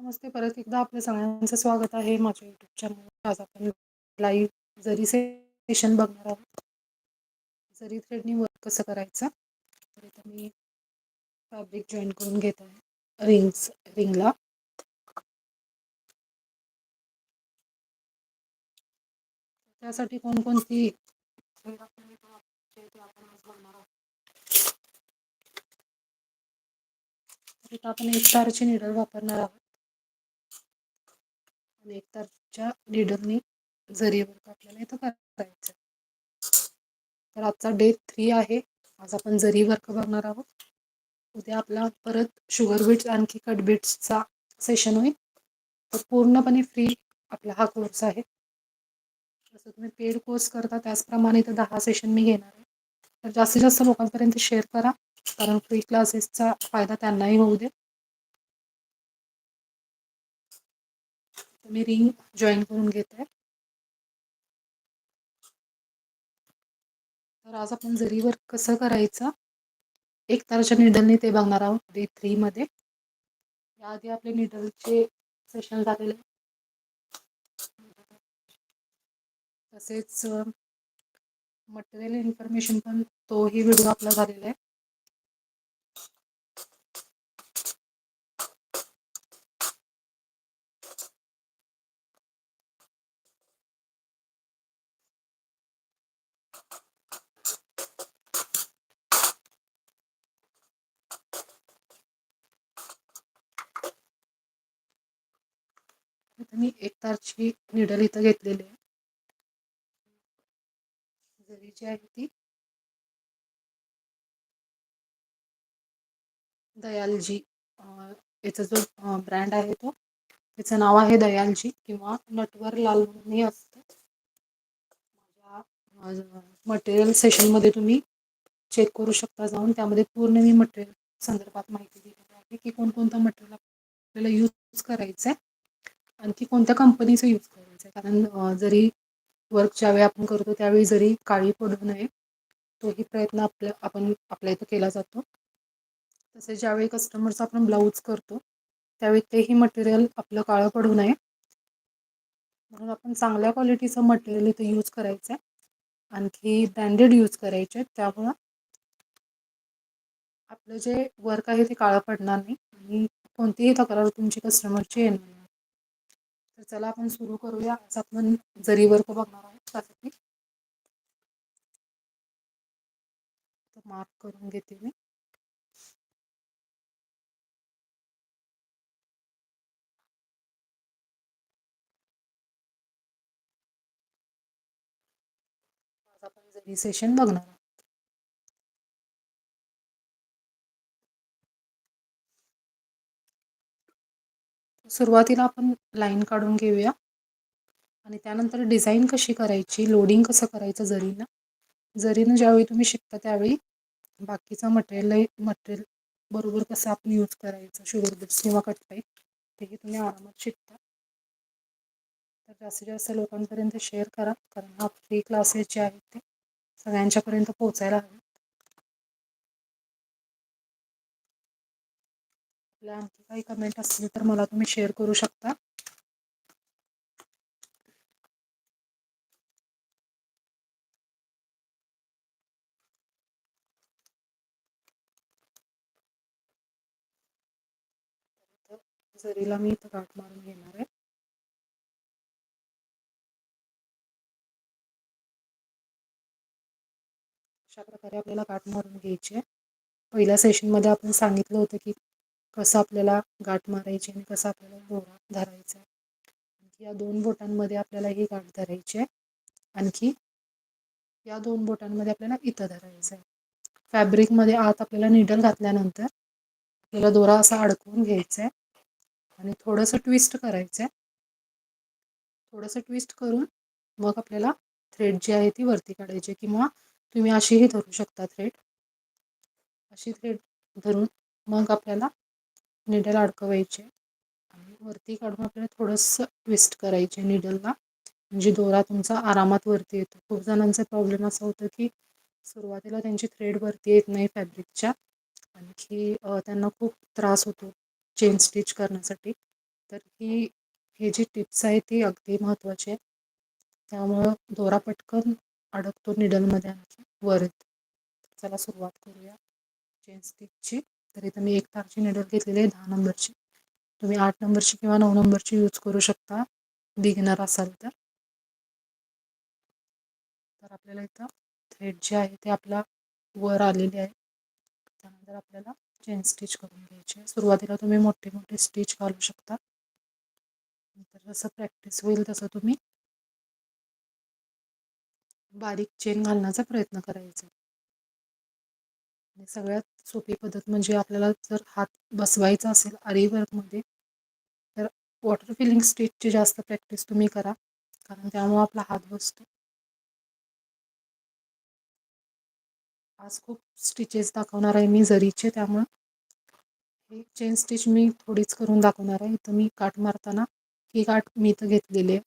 नमस्ते. परत एकदा आपल्या सगळ्यांचं स्वागत आहे माझ्या युट्यूब चॅनलवर आज आपण लाईव्ह जरी सेशन बघणार आहोत जरी थ्रेडनी वर्क कसं करायचं तर इथं मी फॅब्रिक जॉईन करून घेत आहे रिंग्स रिंगला त्यासाठी कोणकोणती थ्रेड आपण बघणार आहोत आपण एक स्टारची निडल वापरणार आहोत. आणि एक तारखेच्या निडलनी जरी वर्क आपल्याला इथं करायचं. तर आजचा डे थ्री आहे. आज आपण जरी वर्क बघणार आहोत. उद्या आपला परत शुगर बीट्स आणखी कट बीट्सचा सेशन होईल. तर पूर्णपणे फ्री आपला हा कोर्स आहे. जसं तुम्ही पेड कोर्स करता त्याचप्रमाणे इथं दहा सेशन मी घेणार आहे. तर जास्तीत जास्त लोकांपर्यंत शेअर करा. कारण फ्री क्लासेसचा फायदा त्यांनाही होऊ दे. मी रिंग जॉईन करून घेते तर आज आपण जरीवर कसं करायचं एक तारच्या निडलने ते बघणार आहोत डे थ्रीमध्ये याआधी आपले निडलचे सेशन झालेले. तसेच मटेरियल इन्फॉर्मेशन पण तोही व्हिडिओ आपला झालेला आहे. मी एक तारची निडल इथं घेतलेली आहे. जरी जी आहे ती. दयालजी याचा जो ब्रँड आहे तो त्याचं नाव आहे दयालजी किंवा नटवर लाल म्हणूनही असतं. माझ्या मटेरियल सेशनमध्ये तुम्ही चेक करू शकता जाऊन. त्यामध्ये पूर्ण मी मटेरियल संदर्भात माहिती दिलेली आहे की कोणकोणतं मटेरियल आपल्याला यूज करायचं आहे आणखी कोणत्या कंपनीचं यूज करायचं आहे? कारण जरी वर्क ज्यावेळी आपण करतो त्यावेळी जरी काळी पडू नये तोही प्रयत्न आपल्या आपण आपल्या इथं केला जातो. तसेच ज्यावेळी कस्टमरचा आपण ब्लाऊज करतो त्यावेळी तेही मटेरियल आपलं काळं पडू नये. म्हणून आपण चांगल्या क्वालिटीचं मटेरियल इथं यूज करायचं आहे आणखी ब्रँडेड यूज करायचे त्यामुळं आपलं जे वर्क आहे ते काळं पडणार नाही. आणि कोणतीही तक्रार तुमची कस्टमरची येणार नाही. तर चला आपण सुरू करूया. आज आपण जरी वर्क बघणार आहोत त्यासाठी. मार्क करून घेते मी. आज आपण जरी सेशन बघणार आहोत. सुरुवातीला आपण लाईन काढून घेऊया. आणि त्यानंतर डिझाईन कशी करायची लोडिंग कसं करायचं जरीनं जरीनं ज्यावेळी तुम्ही शिकता त्यावेळी बाकीचं मटेरियल मटेरियल बरोबर कसं आपण यूज करायचं शुगर बिट्स किंवा कटपाईप तेही तुम्ही आरामात शिकता. तर जास्तीत जास्त लोकांपर्यंत शेअर करा कारण हा फ्री क्लासेस जे आहेत ते. सगळ्यांच्यापर्यंत पोहोचायला हवे. आपल्या आणखी काही कमेंट असतील तर मला तुम्ही शेअर करू शकता. जरीला मी इथं गाठ मारून घेणार आहे. अशा प्रकारे आपल्याला गाठ मारून घ्यायची आहे. पहिल्या सेशनमध्ये आपण सांगितलं होतं की कसं आपल्याला गाठ मारायची आणि कसं आपल्याला दोरा धरायचा आहे. या दोन बोटांमध्ये आपल्याला ही गाठ धरायची आहे. आणखी या दोन बोटांमध्ये आपल्याला इथं धरायचं आहे. फॅब्रिकमध्ये आत आपल्याला निडल घातल्यानंतर आपल्याला दोरा असा अडकवून घ्यायचा आहे. आणि थोडंसं ट्विस्ट करायचं आहे. थोडंसं ट्विस्ट करून मग आपल्याला थ्रेड जी आहे ती वरती काढायची किंवा तुम्ही अशीही धरू शकता थ्रेड अशी थ्रेड धरून मग आपल्याला निडल अडकवायचे. आणि वरती काढून आपल्याला थोडंसं ट्विस्ट करायचे निडलला म्हणजे दोरा तुमचा आरामात वरती येतो. खूप जणांचा प्रॉब्लेम असा होतो की सुरुवातीला त्यांची थ्रेड वरती येत नाही फॅब्रिकच्या आणखी त्यांना खूप त्रास होतो चेन स्टिच करण्यासाठी. तर ही हे जी टिप्स आहे ती अगदी महत्त्वाची आहे त्यामुळं दोरा पटकन अडकतो निडलमध्ये आणखी वर येतो चला सुरुवात करूया चेन स्टिचची तर इथं मी एक तारची निडल घेतलेली आहे दहा नंबरची. तुम्ही आठ नंबरची किंवा नऊ नंबरची यूज करू शकता. बिगिनर असाल तर. तर आपल्याला इथं थ्रेड जे आहे ते आपला वर आलेले आहे. त्यानंतर आपल्याला चेन स्टिच करून घ्यायची आहे. सुरुवातीला तुम्ही मोठे मोठे स्टिच घालू शकता. नंतर जसं प्रॅक्टिस होईल तसं तुम्ही बारीक चेन घालण्याचा प्रयत्न करायचा म्हणजे सगळ्यात सोपी पद्धत म्हणजे आपल्याला जर हात बसवायचा असेल आरीवर्कमध्ये तर वॉटर फिलिंग स्टिचची जास्त प्रॅक्टिस तुम्ही करा कारण त्यामुळे आपला हात बसतो. आज खूप स्टिचेस दाखवणार आहे मी जरीचे त्यामुळं हे चेन स्टिच मी थोडीच करून दाखवणार आहे. इथं मी काठ मारताना ही काठ मी इथं घेतलेली आहे.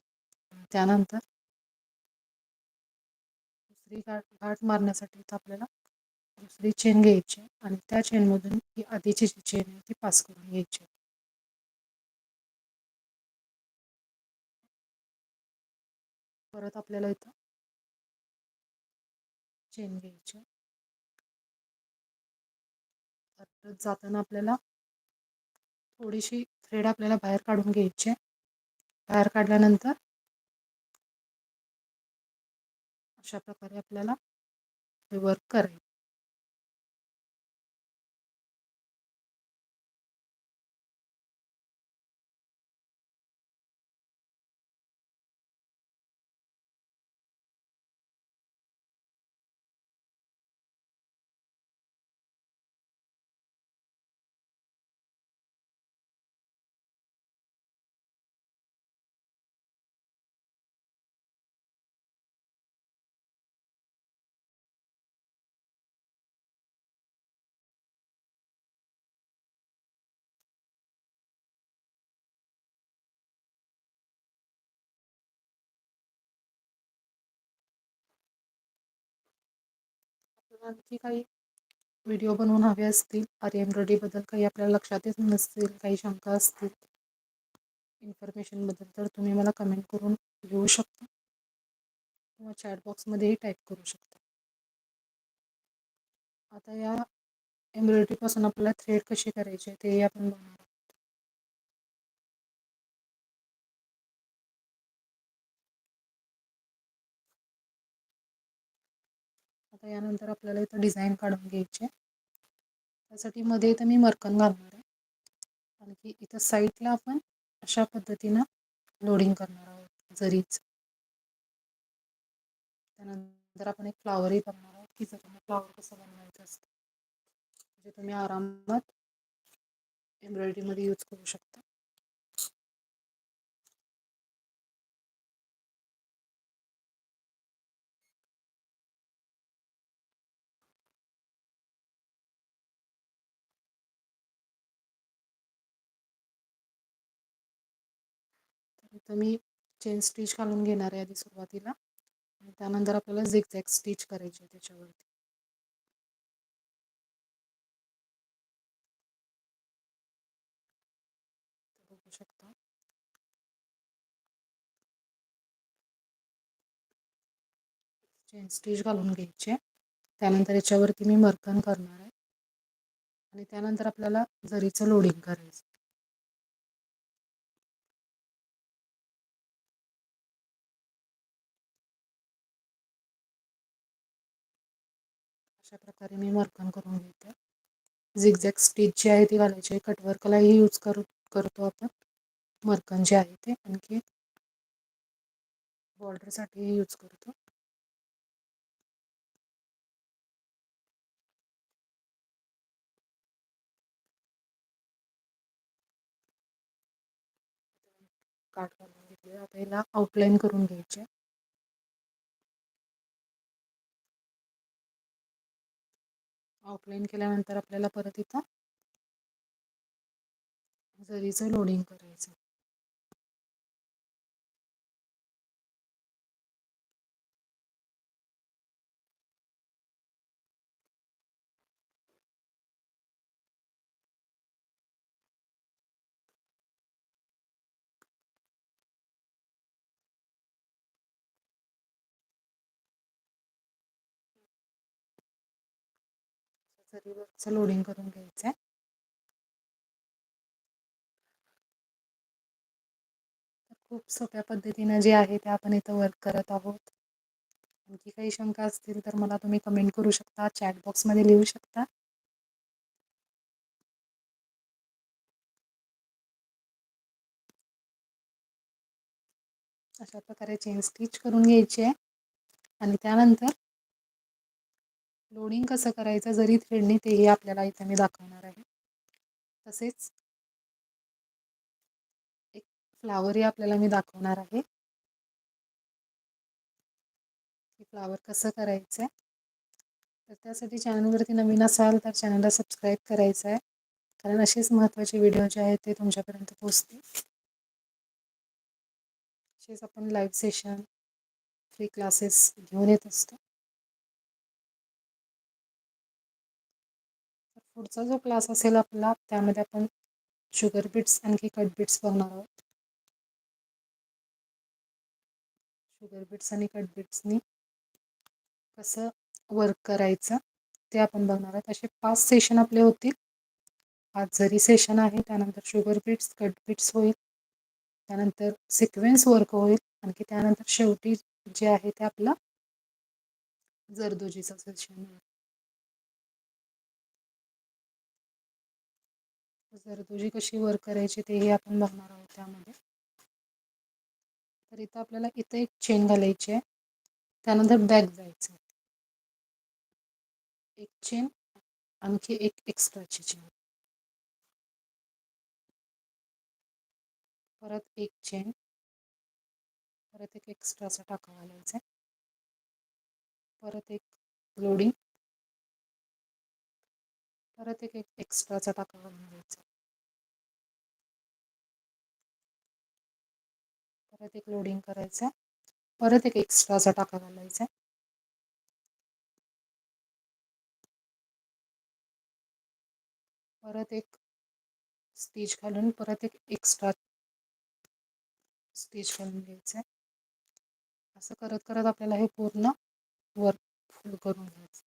त्यानंतर दुसरी गाठ गाठ मारण्यासाठी इथं आपल्याला दुसरी चेन घ्यायची आणि त्या चेनमधून ही आधीची जी चेन आहे ती पास करून घ्यायची. परत आपल्याला इथं चेन घ्यायची. परत जाताना आपल्याला थोडीशी थ्रेड आपल्याला बाहेर काढून घ्यायची बाहेर काढल्यानंतर अशा प्रकारे आपल्याला हे वर्क करायचं. आणखी काही व्हिडिओ बनवून हवे असतील आर एम्ब्रॉयडरीबद्दल काही आपल्याला लक्षात येत नसतील काही शंका असतील इन्फॉर्मेशनबद्दल तर तुम्ही मला कमेंट करून लिहू शकता. किंवा चॅटबॉक्समध्येही टाईप करू शकता. आता या एम्ब्रॉयडरीपासून आपल्याला थ्रेड कशी करायची ते आपण बघणार आता यानंतर आपल्याला इथं डिझाईन काढून घ्यायची. त्यासाठी मध्ये इथं मी मरकन घालणार आहे. आणखी इथं साईडला आपण अशा पद्धतीनं लोडिंग करणार आहोत जरीच. त्यानंतर आपण एक फ्लावरही करणार आहोत की जर फ्लावर कसं बनवायचं असतं. म्हणजे तुम्ही आरामात एम्ब्रॉयडरीमध्ये यूज करू शकता. फक्त मी चेन स्टिच घालून घेणार आहे आधी सुरुवातीला. आणि त्यानंतर आपल्याला झिगझॅग स्टिच करायची आहे त्याच्यावरती. बघू शकता. चेन स्टिच घालून घ्यायचे. त्यानंतर याच्यावरती मी मर्कन करणार आहे. आणि त्यानंतर आपल्याला जरीचं लोडिंग करायचं अशा प्रकारे मी मर्कन करून घेते. झिगझॅग स्टिच जी आहे ती घालायची आहे. कटवर्कलाही यूज करू करतो आपण. मर्कन जे आहे ते आणखी बॉर्डरसाठीही यूज करतो. काट करून घेतले आता याला आउटलाईन करून घ्यायचे. ऑफलाईन केल्यानंतर आपल्याला परत इथं जरीचं लोडिंग करायचं. जरीवरचं लोडिंग करून घ्यायचं आहे खूप सोप्या पद्धतीनं जे आहे ते आपण इथं वर्क करत आहोत. आणखी काही शंका असतील तर मला तुम्ही कमेंट करू शकता चॅट बॉक्समध्ये लिहू शकता. अशा प्रकारे चेन स्टिच करून घ्यायची. आहे आणि त्यानंतर लोडिंग कसं करायचं जरी थ्रेडनी तेही आपल्याला इथं मी दाखवणार आहे. तसेच एक फ्लावरही आपल्याला मी दाखवणार आहे. फ्लावर कसं करायचं आहे तर त्यासाठी चॅनलवरती नवीन असाल तर चॅनलला सबस्क्राईब करायचं आहे. कारण असेच महत्त्वाचे व्हिडिओ जे आहेत ते तुमच्यापर्यंत पोहोचतील. असेच आपण लाईव्ह सेशन फ्री क्लासेस घेऊन येत असतो. पुढचा जो क्लास असेल आपला त्यामध्ये आपण शुगर बीट्स आणखी कट बीट्स बघणार आहोत. शुगर बीट्स आणि कट बीट्सनी कसं वर्क करायचं ते आपण बघणार आहोत. असे पाच सेशन आपले होतील. आज जरी सेशन आहे त्यानंतर शुगर बीट्स कट बीट्स होईल. त्यानंतर सिक्वेन्स वर्क होईल. आणखी त्यानंतर शेवटी जे आहे ते आपलं जरदोजीचं सेशन जरदोजी कशी वर्क करायची तेही आपण बघणार आहोत त्यामध्ये. तर इथं आपल्याला इथं एक चेन घालायची आहे. त्यानंतर बॅक जायचं एक चेन आणखी एक एक्स्ट्राची चेन परत एक चेन परत एक एक्स्ट्राचा टाका घालायचा परत एक लोडिंग परत एक एक्स्ट्राचा टाका घालून घ्यायचा परत एक लोडिंग करायचं. परत एक एक्स्ट्राचा टाका घालायचा. परत एक स्टिच घालून परत एक एक्स्ट्रा स्टिच घालून घ्यायचं. आहे असं करत करत आपल्याला हे पूर्ण वर्क फुल करून घ्यायचं.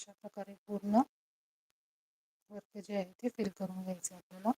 अशा प्रकारे पूर्ण वर्क जे आहे ते फिल करून घ्यायचं आपल्याला.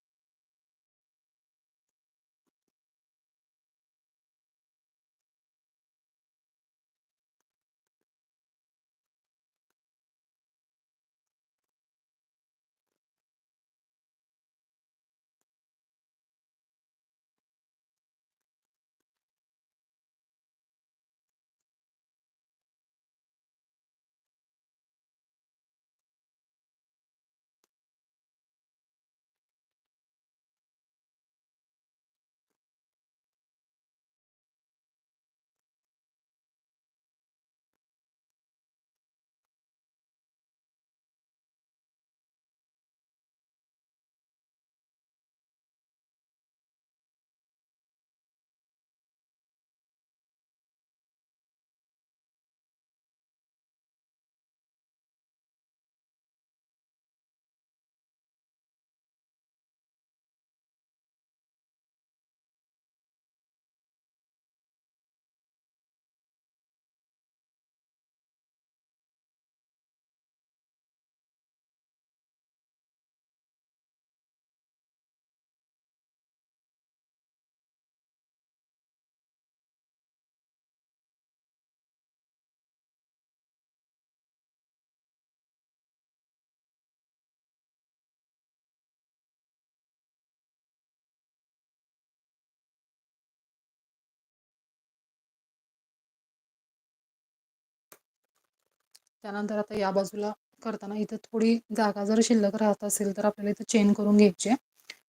त्यानंतर आता या बाजूला करताना इथं थोडी जागा जर शिल्लक राहत असेल तर आपल्याला इथं चेन करून घ्यायची आहे.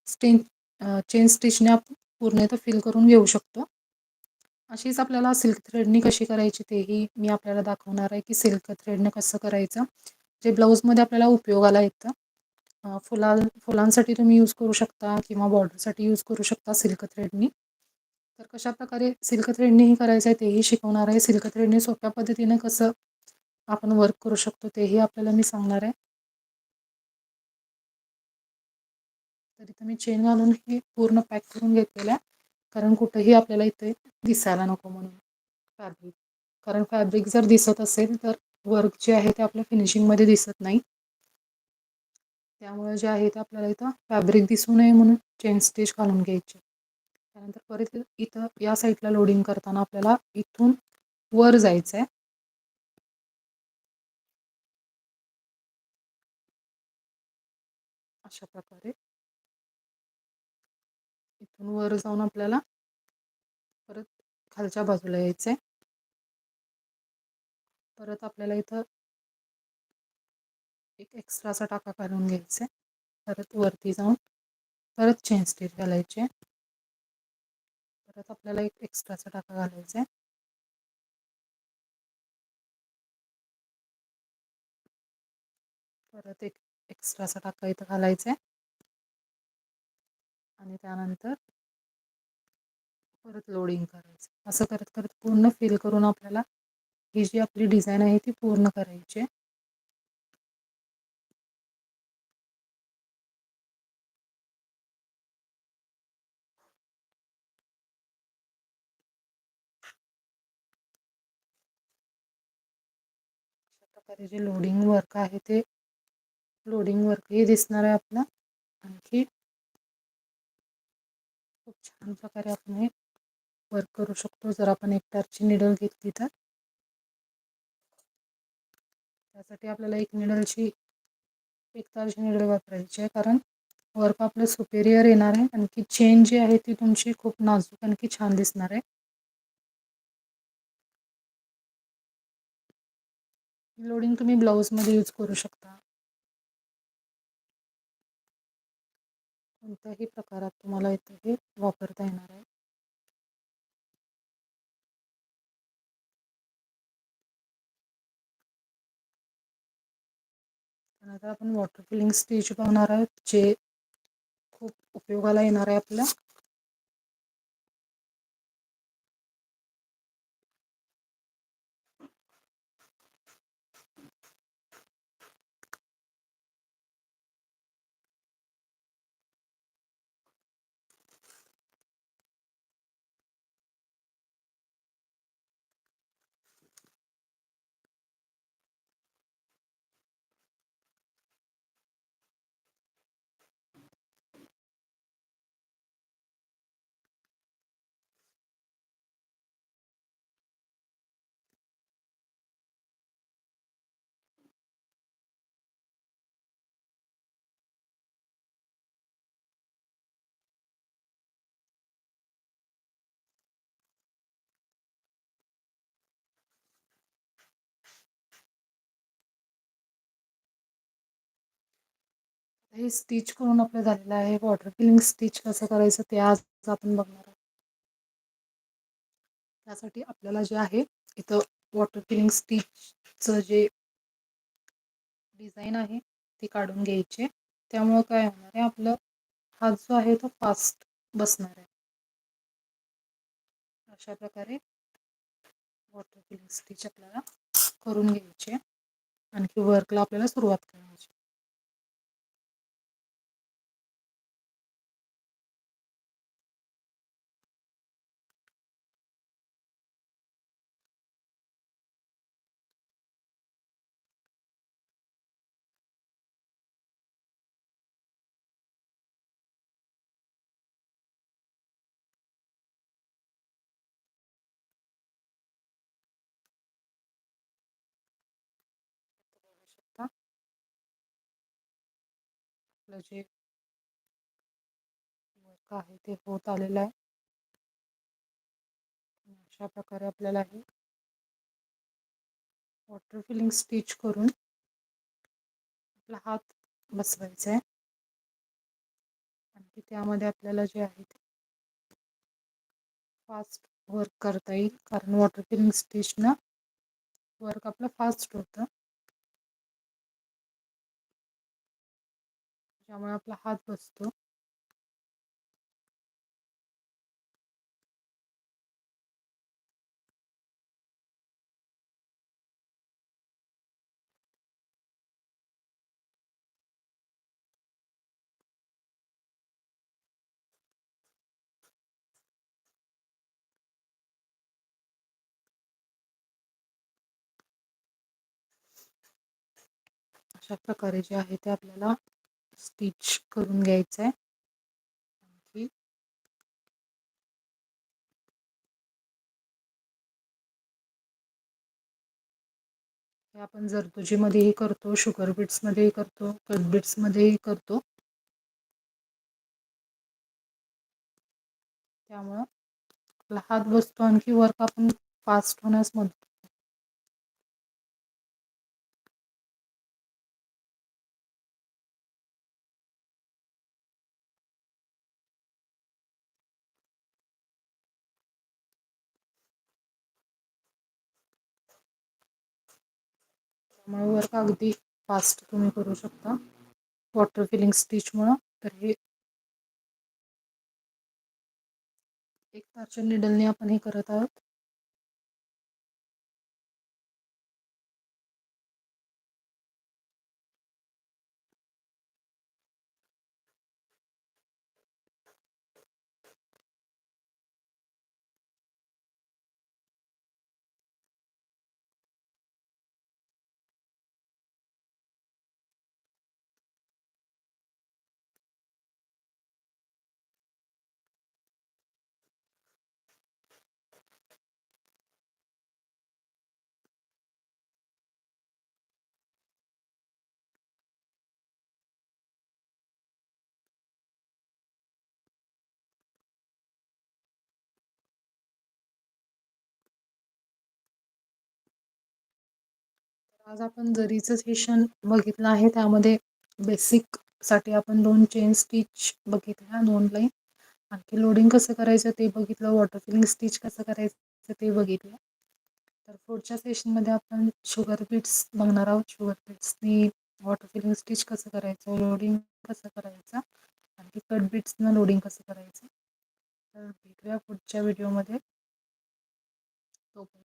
स्टेन चेन स्टिचने आपण पूर्ण इथं फिल करून घेऊ शकतो. अशीच आपल्याला सिल्क थ्रेडनी कशी करायची तेही मी आपल्याला दाखवणार आहे की सिल्क थ्रेडनं कसं करायचं. जे ब्लाऊजमध्ये आपल्याला उपयोगाला येतं फुला फुलांसाठी तुम्ही यूज करू शकता किंवा बॉर्डरसाठी यूज करू शकता सिल्क थ्रेडनी तर कशा प्रकारे सिल्क थ्रेडनीही करायचं आहे तेही शिकवणार आहे. सिल्क थ्रेडनी सोप्या पद्धतीने कसं आपण वर्क करू शकतो तेही आपल्याला मी सांगणार आहे. तर इथं मी चेन घालून हे पूर्ण पॅक करून घेतलेलं आहे. कारण कुठंही आपल्याला इथे दिसायला नको म्हणून फॅब्रिक कारण फॅब्रिक जर दिसत असेल तर वर्क जे आहे ते आपल्या फिनिशिंगमध्ये दिसत नाही. त्यामुळे जे आहे ते आपल्याला इथं फॅब्रिक दिसू नये म्हणून चेन स्टिच घालून घ्यायचे. त्यानंतर परत इथं या साईडला लोडिंग करताना आपल्याला इथून वर जायचं आहे अशा प्रकारे. इथून वर जाऊन आपल्याला परत खालच्या बाजूला यायचंय. परत आपल्याला इथं एक एक्स्ट्राचा टाका काढून घ्यायचा परत वरती जाऊन परत चेन स्टिच घालायचे. परत आपल्याला एक एक्स्ट्राचा टाका घालायचा आहे परत एक एक्स्ट्राचा टाका इथं घालायचा. आहे आणि त्यानंतर परत लोडिंग करायचं. असं करत करत पूर्ण फिल करून आपल्याला ही जी आपली डिझाईन आहे ती पूर्ण करायची. आहे प्रकारे जे लोडिंग वर्क आहे ते लोडिंग वर्कही दिसणार आहे आपला. आणखी खूप छान प्रकारे आपण हे वर्क करू शकतो. जर आपण एक टारची निडल घेतली तर. त्यासाठी आपल्याला एक निडलची एक तारची निडल वापरायची आहे. कारण वर्क आपलं सुपेरियर येणार आहे. आणखी चेन जी आहे ती तुमची खूप नाजूक आणखी छान दिसणार आहे. लोडिंग तुम्ही ब्लाऊजमध्ये यूज करू शकता. कोणत्याही प्रकारात तुम्हाला इथे हे वापरता येणार आहे. त्यानंतर आपण वॉटर फिलिंग स्टेज बघणार आहोत जे खूप उपयोगाला येणार आहे आपल्या. हे स्टिच करून आपलं झालेलं आहे. वॉटर फिलिंग स्टिच कसं करायचं ते आज आपण बघणार आहोत. त्यासाठी आपल्याला जे आहे इथं वॉटर फिलिंग स्टिचचं जे डिझाईन आहे ती काढून घ्यायचे. त्यामुळं काय होणार आहे आपलं हात जो आहे तो फास्ट बसणार आहे. अशा प्रकारे वॉटर फिलिंग स्टिच आपल्याला करून घ्यायचे. आणखी वर्कला आपल्याला सुरुवात करणार शकता आपलं जे वर्क आहे ते होत आलेलं आहे. अशा प्रकारे आपल्याला हे वॉटर फिलिंग स्टिच करून आपला हात बसवायचा आहे. आणखी त्यामध्ये आपल्याला जे आहे ते फास्ट वर्क करता येईल. कारण वॉटर फिलिंग स्टिचनं वर्क आपलं फास्ट होतं. त्यामुळे आपला हात बसतो. अशा प्रकारे जे आहे ते आपल्याला स्टिच करून घ्यायचं आहे आणखी. हे आपण जरदोजीमध्येही करतो शुगर बीट्समध्येही करतो कट बीट्समध्येही करतो. त्यामुळं आपला हात बसतो आणखी वर्क आपण फास्ट होण्यास मदत त्यामुळे वर्क अगदी फास्ट तुम्ही करू शकता. वॉटर फिलिंग स्टिचमुळं तर हे एक तारच्या निडलने आपण हे करत आहोत. आज आपण जरीचं सेशन बघितलं आहे त्यामध्ये बेसिकसाठी आपण दोन चेन स्टिच बघितल्या दोन लाईन आणखी लोडिंग कसं करायचं ते बघितलं वॉटर फिलिंग स्टिच कसं करायचं ते बघितलं. तर पुढच्या सेशनमध्ये आपण शुगर बीट्स बघणार आहोत. शुगर बीट्सनी वॉटर फिलिंग स्टिच कसं करायचं लोडिंग कसं करायचं आणखी कट बीट्सनं लोडिंग कसं करायचं. तर भेटूया पुढच्या व्हिडिओमध्ये तोपर्यंत